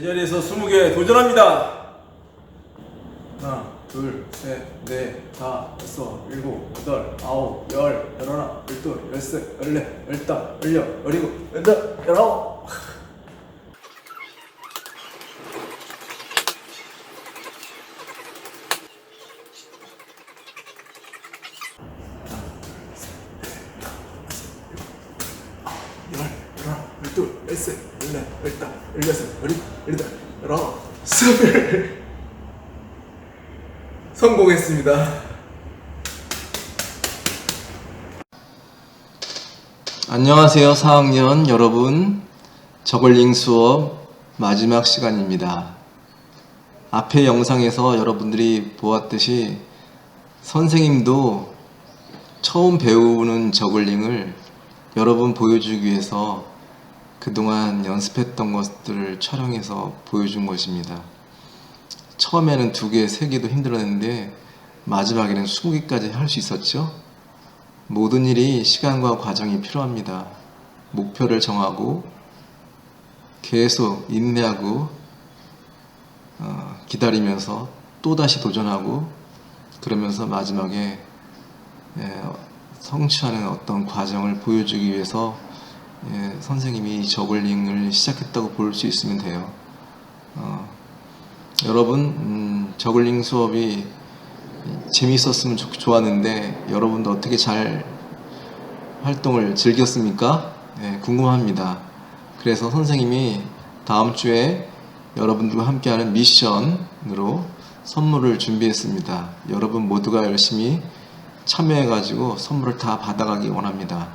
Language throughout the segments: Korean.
제자리에서 20개 도전합니다. 하나, 둘, 셋, 넷, 다, 여섯, 일곱, 여덟, 아홉, 열, 열하나, 열둘, 열셋, 열넷, 열다, 열여, 열일곱, 열여덟, 열아홉. 열, 열하나, 열둘, 열셋, 열넷, 열다, 열여섯, 열일곱, 열여덟, 열아홉, 스물. 성공했습니다. 안녕하세요 4학년 여러분 저글링 수업 마지막 시간입니다 앞의 영상에서 여러분들이 보았듯이 선생님도 처음 배우는 저글링을 여러분 보여주기 위해서 그동안 연습했던 것들을 촬영해서 보여준 것입니다 처음에는 두 개, 세 개도 힘들었는데 마지막에는 20개까지 할 수 있었죠 모든 일이 시간과 과정이 필요합니다. 목표를 정하고 계속 인내하고 어, 기다리면서 또 다시 도전하고 그러면서 마지막에 예, 성취하는 어떤 과정을 보여주기 위해서 예, 선생님이 이 저글링을 시작했다고 볼 수 있으면 돼요. 어, 여러분 음, 저글링 수업이 재미있었으면 좋, 좋았는데 여러분도 어떻게 잘 활동을 즐겼습니까? 네, 궁금합니다. 그래서 선생님이 다음 주에 여러분들과 함께하는 미션으로 선물을 준비했습니다. 여러분 모두가 열심히 참여해가지고 선물을 다 받아가기 원합니다.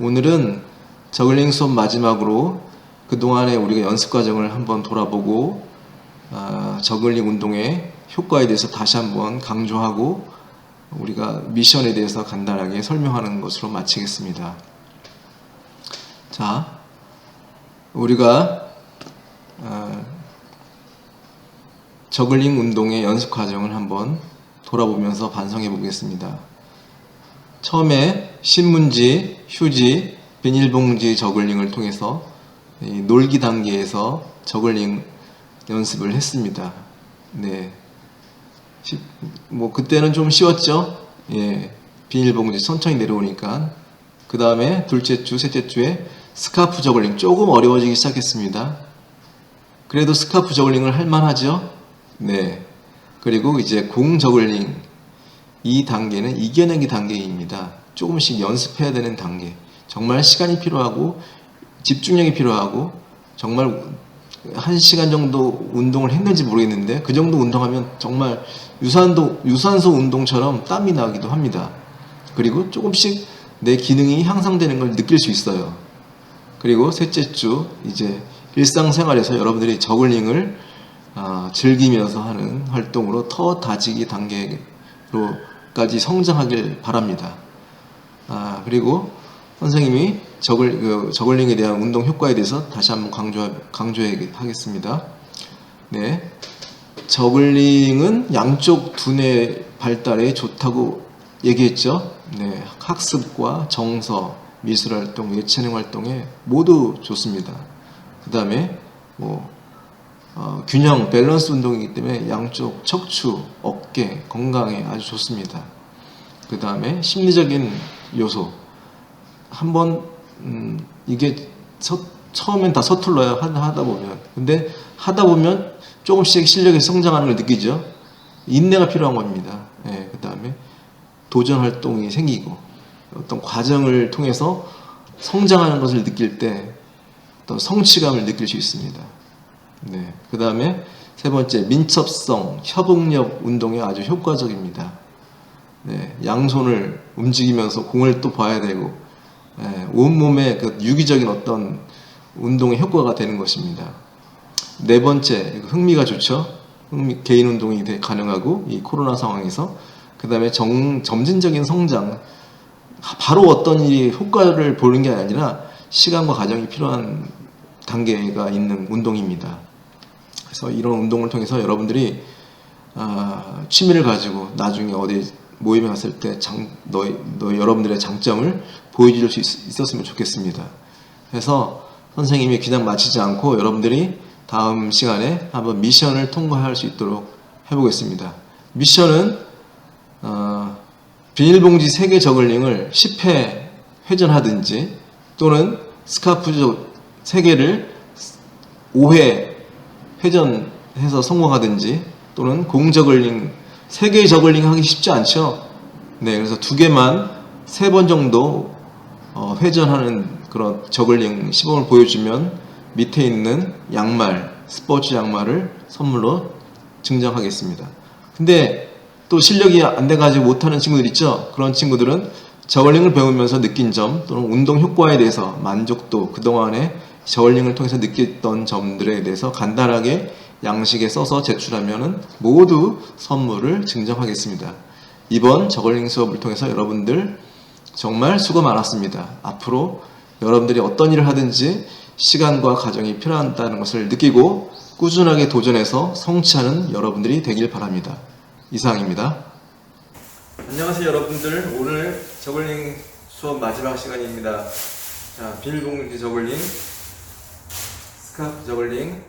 오늘은 저글링 수업 마지막으로 그동안의 우리가 연습 과정을 한번 돌아보고 아, 저글링 운동의 효과에 대해서 다시 한번 강조하고 우리가 미션에 대해서 간단하게 설명하는 것으로 마치겠습니다. 자, 우리가 아, 저글링 운동의 연습 과정을 한번 돌아보면서 반성해 보겠습니다. 처음에 신문지, 휴지, 비닐봉지 저글링을 통해서 이 놀기 단계에서 저글링 연습을 했습니다. 네. 시- 뭐 그때는 좀 쉬웠죠. 예. 비닐봉지 천천히 내려오니까 그 다음에 둘째 주, 셋째 주에 스카프 저글링 조금 어려워지기 시작했습니다. 그래도 스카프 저글링을 할 만하죠. 네. 그리고 이제 공 저글링 이 단계는 이겨내기 단계입니다. 조금씩 연습해야 되는 단계. 정말 시간이 필요하고 집중력이 필요하고 정말 한 시간 정도 운동을 했는지 모르겠는데 그 정도 운동하면 정말 유산도 유산소 운동처럼 땀이 나기도 합니다. 그리고 조금씩 내 기능이 향상되는 걸 느낄 수 있어요. 그리고 셋째 주 이제 일상생활에서 여러분들이 저글링을 아, 즐기면서 하는 활동으로 더 다지기 단계로까지 성장하길 바랍니다. 아, 그리고 선생님이 저글, 그 저글링에 대한 운동 효과에 대해서 다시 한번 강조, 강조하겠습니다. 네. 저글링은 양쪽 두뇌 발달에 좋다고 얘기했죠. 네. 학습과 정서, 미술 활동, 예체능 활동에 모두 좋습니다. 그 다음에 뭐, 어, 균형, 밸런스 운동이기 때문에 양쪽 척추, 어깨, 건강에 아주 좋습니다. 그 다음에 심리적인 요소. 한번 음, 이게 서, 처음엔 다 서툴러요 하다, 보면. 근데 하다 보면 조금씩 실력이 성장하는 걸 느끼죠. 인내가 필요한 겁니다. 예, 그 다음에 도전 활동이 생기고 어떤 과정을 통해서 성장하는 것을 느낄 때 어떤 성취감을 느낄 수 있습니다. 네, 그 다음에 세 번째 민첩성 협응력 운동이 아주 효과적입니다. 네, 양손을 움직이면서 공을 또 봐야 되고 예, 온몸의 그 유기적인 어떤 운동의 효과가 되는 것입니다. 네 번째, 흥미가 좋죠. 흥미, 개인 운동이 가능하고 이 코로나 상황에서 그 다음에 점진적인 성장, 바로 어떤 일이 효과를 보는 게 아니라 시간과 과정이 필요한 단계가 있는 운동입니다. 그래서 이런 운동을 통해서 여러분들이 아, 취미를 가지고 나중에 어디 모임에 갔을 때 장, 너, 너 여러분들의 장점을 보여줄 수 있, 었으면 좋겠습니다. 그래서 선생님이 그냥 마치지 않고 여러분들이 다음 시간에 한번 미션을 통과할 수 있도록 해보겠습니다. 미션은 어, 비닐봉지 3개 저글링을 10회 회전하든지 또는 스카프 3개를 5회 회전해서 성공하든지 또는 공저글링 3개의 저글링 하기 쉽지 않죠. 네, 그래서 두 개만 세 번 정도 어, 회전하는 그런 저글링 시범을 보여주면 밑에 있는 양말, 스포츠 양말을 선물로 증정하겠습니다. 근데 또 실력이 안 돼가지고 못하는 친구들 있죠? 그런 친구들은 저글링을 배우면서 느낀 점 또는 운동 효과에 대해서 만족도 그동안에 저글링을 통해서 느꼈던 점들에 대해서 간단하게 양식에 써서 제출하면 모두 선물을 증정하겠습니다. 이번 저글링 수업을 통해서 여러분들 정말 수고 많았습니다. 앞으로 여러분들이 어떤 일을 하든지 시간과 과정이 필요하다는 것을 느끼고 꾸준하게 도전해서 성취하는 여러분들이 되길 바랍니다. 이상입니다. 안녕하세요 여러분들 오늘 저글링 수업 마지막 시간입니다. 자 비닐봉지 저글링, 스카프 저글링,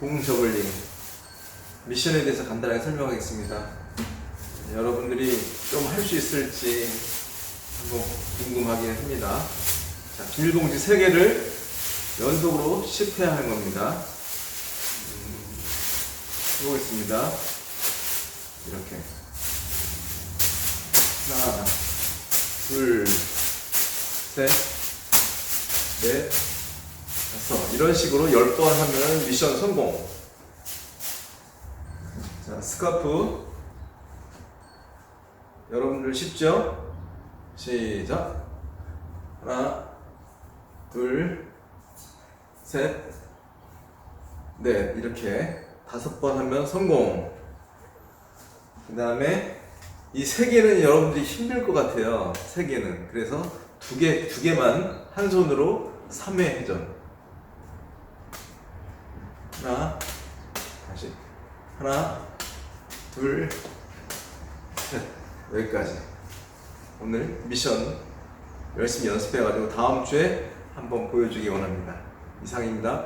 공 저글링 미션에 대해서 간단하게 설명하겠습니다. 여러분들이 좀 할 수 있을지 한번 궁금하긴 합니다. 자, 비닐봉지 3개를 연속으로 10회 하는 겁니다. 음, 해보겠습니다. 이렇게. 하나, 둘, 셋, 넷, 다섯. 이런 식으로 10번 하면 미션 성공. 자, 스카프. 여러분들 쉽죠? 시작. 하나, 둘, 셋, 넷. 이렇게 다섯 번 하면 성공. 그 다음에 이 세 개는 여러분들이 힘들 것 같아요. 세 개는. 그래서 두 개, 두 개만 한 손으로 3회 회전. 하나, 다시. 하나, 둘, 셋. 여기까지. 오늘 미션 열심히 연습해가지고 다음 주에 한번 보여주기 원합니다. 이상입니다.